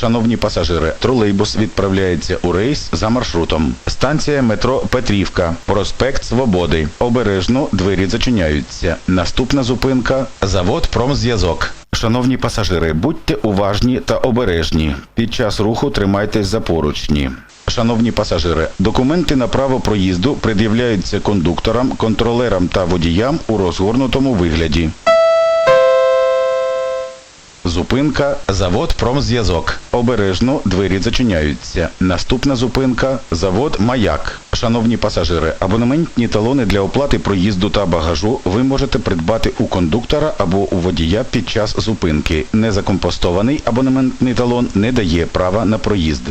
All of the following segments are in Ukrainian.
Шановні пасажири, тролейбус відправляється у рейс за маршрутом. Станція метро Петрівка, проспект Свободи. Обережно двері зачиняються. Наступна зупинка завод Промзв'язок. Шановні пасажири, будьте уважні та обережні. Під час руху тримайтесь за поручні. Шановні пасажири, документи на право проїзду пред'являються кондукторам, контролерам та водіям у розгорнутому вигляді. Зупинка завод Промзв'язок. Обережно двері зачиняються. Наступна зупинка завод Маяк. Шановні пасажири, абонементні талони для оплати проїзду та багажу ви можете придбати у кондуктора або у водія під час зупинки. Незакомпостований абонементний талон не дає права на проїзд.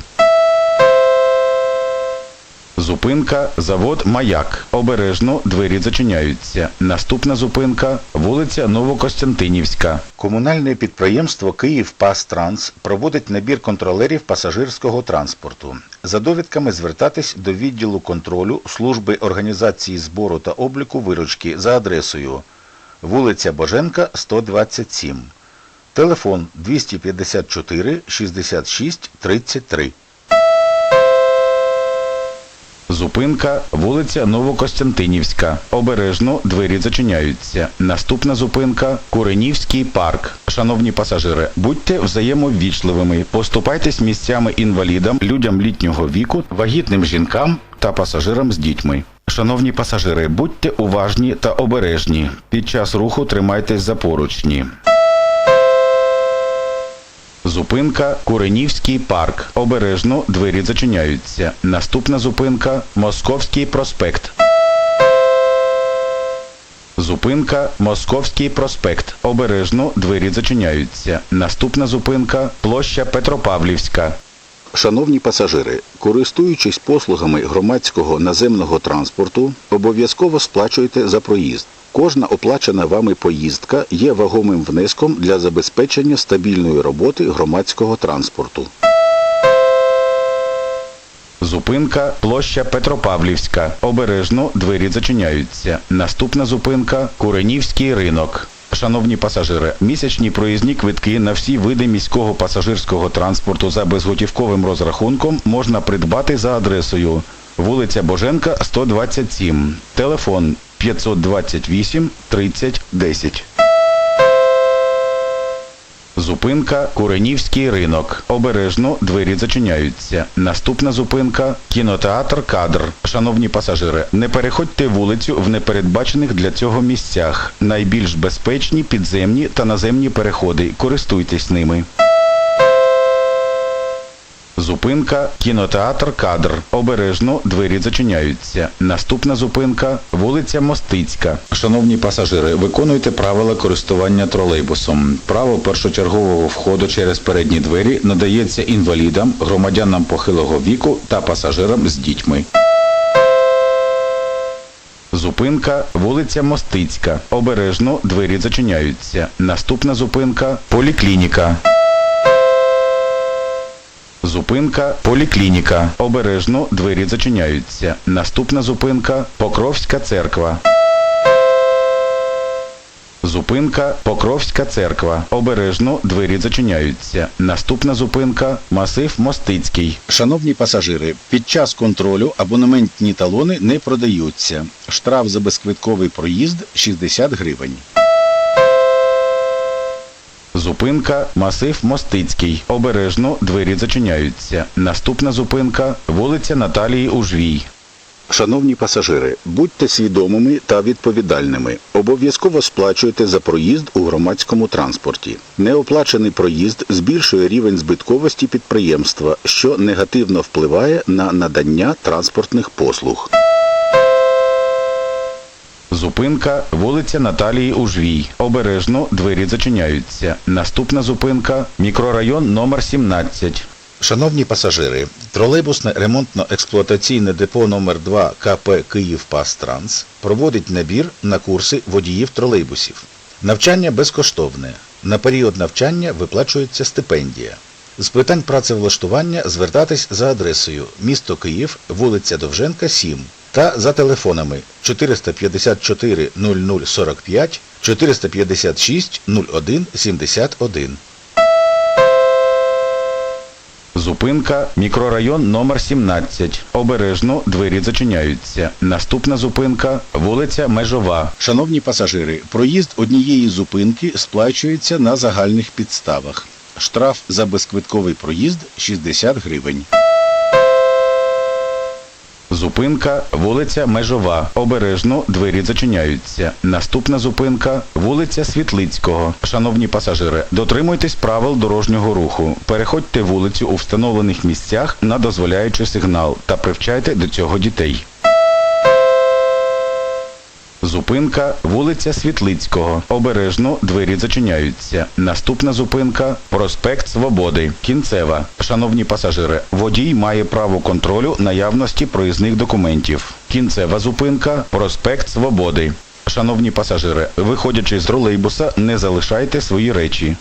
Зупинка завод Маяк. Обережно двері зачиняються. Наступна зупинка вулиця Новокостянтинівська. Комунальне підприємство «Київпастранс» проводить набір контролерів пасажирського транспорту. За довідками звертатись до відділу контролю служби організації збору та обліку виручки за адресою вулиця Боженка, 127. Телефон 254 66 33. Зупинка вулиця Новокостянтинівська. Обережно двері зачиняються. Наступна зупинка Куренівський парк. Шановні пасажири, будьте взаємоввічливими. Поступайтесь місцями інвалідам, людям літнього віку, вагітним жінкам та пасажирам з дітьми. Шановні пасажири, будьте уважні та обережні. Під час руху тримайтесь за поручні. Зупинка Куренівський парк. Обережно двері зачиняються. Наступна зупинка Московський проспект. Зупинка Московський проспект. Обережно двері зачиняються. Наступна зупинка площа Петропавлівська. Шановні пасажири, користуючись послугами громадського наземного транспорту, обов'язково сплачуйте за проїзд. Кожна оплачена вами поїздка є вагомим внеском для забезпечення стабільної роботи громадського транспорту. Зупинка площа Петропавлівська. Обережно двері зачиняються. Наступна зупинка Куренівський ринок. Шановні пасажири, місячні проїзні квитки на всі види міського пасажирського транспорту за безготівковим розрахунком можна придбати за адресою вулиця Боженка, 127. Телефон 528 30 10. Зупинка Куренівський ринок. Обережно двері зачиняються. Наступна зупинка кінотеатр Кадр. Шановні пасажири, не переходьте вулицю в непередбачених для цього місцях. Найбільш безпечні підземні та наземні переходи. Користуйтесь ними. Зупинка кінотеатр Кадр. Обережно двері зачиняються. Наступна зупинка вулиця Мостицька. Шановні пасажири, виконуйте правила користування тролейбусом. Право першочергового входу через передні двері надається інвалідам, громадянам похилого віку та пасажирам з дітьми. Зупинка вулиця Мостицька. Обережно двері зачиняються. Наступна зупинка поліклініка. Зупинка поліклініка. Обережно двері зачиняються. Наступна зупинка Покровська церква. Зупинка Покровська церква. Обережно двері зачиняються. Наступна зупинка Масив Мостицький. Шановні пасажири, під час контролю абонементні талони не продаються. Штраф за безквитковий проїзд 60 гривень. Зупинка Масив Мостицький. Обережно двері зачиняються. Наступна зупинка вулиця Наталії Ужвій. Шановні пасажири, будьте свідомими та відповідальними. Обов'язково сплачуйте за проїзд у громадському транспорті. Неоплачений проїзд збільшує рівень збитковості підприємства, що негативно впливає на надання транспортних послуг. Зупинка вулиця Наталії Ужвій. Обережно двері зачиняються. Наступна зупинка мікрорайон номер 17. Шановні пасажири, тролейбусне ремонтно-експлуатаційне депо номер 2 КП «Київпастранс» проводить набір на курси водіїв тролейбусів. Навчання безкоштовне. На період навчання виплачується стипендія. З питань працевлаштування звертатись за адресою місто Київ, вулиця Довженка, 7 та за телефонами 454 0045, 456 01 71. Зупинка мікрорайон номер 17. Обережно двері зачиняються. Наступна зупинка вулиця Межова. Шановні пасажири, проїзд однієї зупинки сплачується на загальних підставах. Штраф за безквитковий проїзд 60 гривень. Зупинка вулиця Межова. Обережно двері зачиняються. Наступна зупинка вулиця Світлицького. Шановні пасажири, дотримуйтесь правил дорожнього руху. Переходьте вулицю у встановлених місцях на дозволяючий сигнал та привчайте до цього дітей. Зупинка вулиця Світлицького. Обережно двері зачиняються. Наступна зупинка проспект Свободи. Кінцева. Шановні пасажири, водій має право контролю наявності проїзних документів. Кінцева зупинка проспект Свободи. Шановні пасажири, виходячи з тролейбуса, не залишайте свої речі.